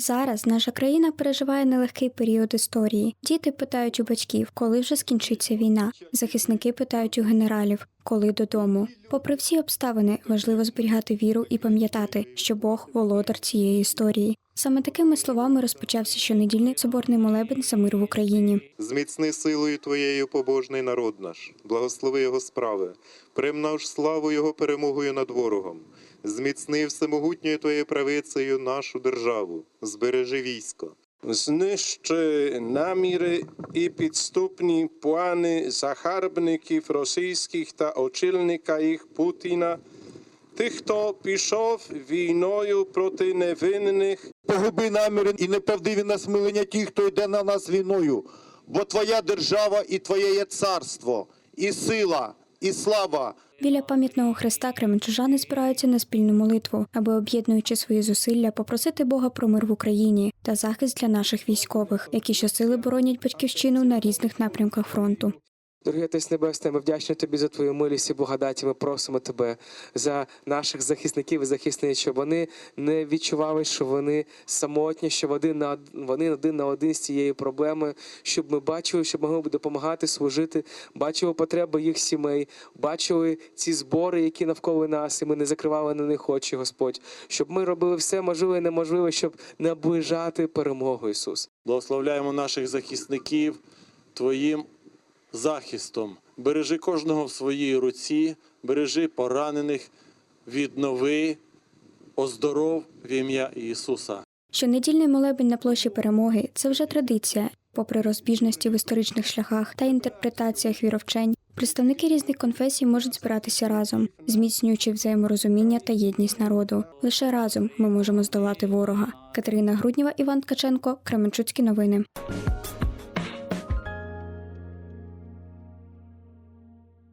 Зараз наша країна переживає нелегкий період історії. Діти питають у батьків, коли вже скінчиться війна. Захисники питають у генералів, коли додому. Попри всі обставини, важливо зберігати віру і пам'ятати, що Бог володар цієї історії. Саме такими словами розпочався щонедільний соборний молебень за мир в Україні. Зміцни силою Твоєю побожний народ наш, благослови його справи, примнож славу Його перемогою над ворогом, зміцни всемогутньою Твоєю правицею нашу державу, збережи військо. Знищи наміри і підступні плани захарбників російських та очільника їх Путіна, тих, хто пішов війною проти невинних Погуби наміри і неправдиві насмилення тих, хто йде на нас війною. Бо твоя держава і твоє є царство, і сила, і слава. Біля пам'ятного хреста кременчужани збираються на спільну молитву, аби об'єднуючи свої зусилля, попросити Бога про мир в Україні та захист для наших військових, які щосили боронять батьківщину на різних напрямках фронту. Дорогий Отець Небесний, ми вдячні тобі за твою милість і благодаті. Ми просимо тебе за наших захисників і захисниць, щоб вони не відчували, що вони самотні, що вони на вони один на один з цією проблемою, щоб ми бачили, щоб могли допомагати служити, бачили потреби їх сімей, бачили ці збори, які навколо нас, і ми не закривали на них очі, Господь, щоб ми робили все можливе і неможливе, щоб наближати перемогу, Ісус. Благословляємо наших захисників Твоїм захистом. Бережи кожного в своїй руці, бережи поранених, віднови, оздоров в ім'я Ісуса. Щонедільний молебень на площі перемоги це вже традиція. Попри розбіжності в історичних шляхах та інтерпретаціях віровчень, представники різних конфесій можуть збиратися разом, зміцнюючи взаєморозуміння та єдність народу. Лише разом ми можемо здолати ворога. Катерина Груднєва, Іван Ткаченко, Кременчуцькі новини.